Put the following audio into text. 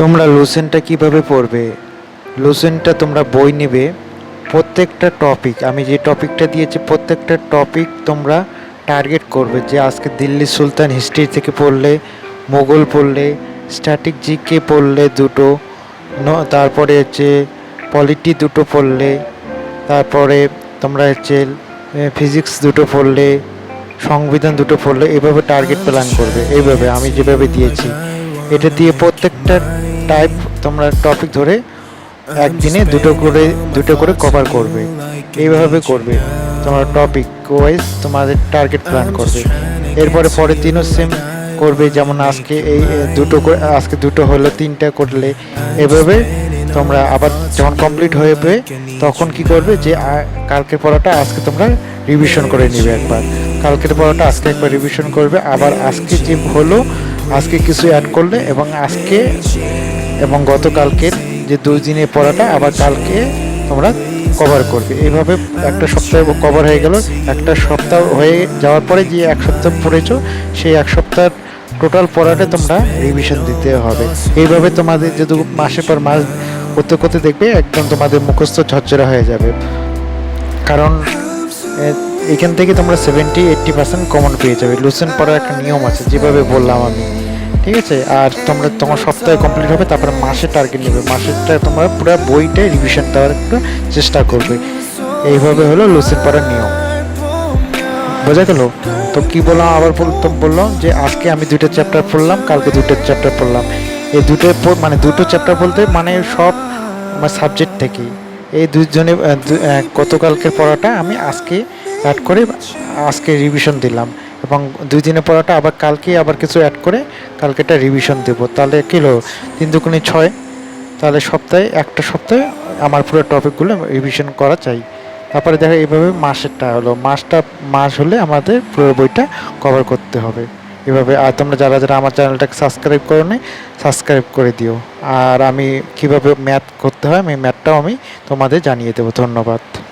তোমরা লুসেনটা কীভাবে পড়বে লুসেনটা তোমরা বই নেবে। প্রত্যেকটা টপিক আমি যে টপিকটা দিয়েছি, প্রত্যেকটা টপিক তোমরা টার্গেট করবে যে আজকে দিল্লি সুলতান হিস্ট্রি থেকে পড়লে, মোগল পড়লে স্ট্যাটিক জিকে পড়লে দুটো তারপরে হচ্ছে পলিটি দুটো পড়লে, তারপরে তোমরা হচ্ছে ফিজিক্স দুটো পড়লে, সংবিধান দুটো পড়লে, এভাবে টার্গেট প্ল্যান করবে এইভাবে আমি যেভাবে দিয়েছি। এটা দিয়ে প্রত্যেকটা টাইপ তোমরা টপিক ধরে একদিনে দুটো করে দুটো করে কভার করবে। এইভাবে করবে। তোমরা টপিক ওয়াইজ তোমাদের টার্গেট প্ল্যান করবে। এরপরে পরের দিনও সেম করবে, যেমন আজকে এই দুটো আজকে দুটো হলো, তিনটা করলে এভাবে তোমরা আবার যখন কমপ্লিট হয়ে তখন কি করবে যে কালকের পড়াটা আজকে তোমরা রিভিশন করে নিবে একবার। কালকের পড়াটা আজকে একবার রিভিশন করবে। আবার আজকে যে হলো, আজকে কিছু অ্যাড করলে এবং আজকে এবং গতকালকের যে দুই দিনের পড়াটা আবার কালকে তোমরা কভার করবে। এইভাবে একটা সপ্তাহ কভার হয়ে গেল। একটা সপ্তাহ হয়ে যাওয়ার পরে যে এক সপ্তাহ পড়েছো, সেই এক সপ্তাহ টোটাল পড়াটা তোমরা রিভিশন দিতে হবে। এইভাবে তোমাদের যদি মাসের পর মাস করতে করতে দেখবে একদম তোমাদের মুখস্থ ঝরঝরা হয়ে যাবে। কারণ এখান থেকে তোমরা সেভেন্টি এইট্টি পার্সেন্ট কমন পেয়ে যাবে। লুসেন পড়ার একটা নিয়ম আছে, যেভাবে বললাম আমি। ঠিক আছে? আর তোমরা তোমার সপ্তাহে কমপ্লিট হবে, তারপরে মাসে টার্গেট নেবে। মাসেরটা তোমরা পুরো বইটাই রিভিশন দেওয়ার একটু চেষ্টা করবে। এইভাবে হলো লুসেন পড়ার নিয়ম। বোঝা গেল? তো কি বললাম, আবার বলতাম বললাম যে আজকে আমি দুটো চ্যাপ্টার পড়লাম, কালকে দুটো চ্যাপ্টার পড়লাম। এই দুটো মানে দুটো চ্যাপ্টার বলতে মানে সব আমার সাবজেক্ট থেকেই। এই দুজনে গতকালকের পড়াটা আমি আজকে অ্যাড করে আজকে রিভিশন দিলাম। এবং দুই দিনের পড়াটা আবার কালকে আবার কিছু অ্যাড করে কালকে কালকেটা রিভিশন দেবো। তাহলে কিলো তিন দুগুণে ছয়। তাহলে সপ্তাহে, একটা সপ্তাহে আমার পুরো টপিকগুলো রিভিশন করা চাই। তারপরে দেখো এইভাবে মাসেরটা হলো। মাসটা, মাস হলে আমাদের পুরো বইটা কভার করতে হবে। এভাবে, আর তোমরা যারা যারা আমার চ্যানেলটাকে সাবস্ক্রাইব করো নি সাবস্ক্রাইব করে দিও। আর আমি কীভাবে ম্যাথ করতে হয়, আমি ম্যাথটাও আমি তোমাদের জানিয়ে দেবো। ধন্যবাদ।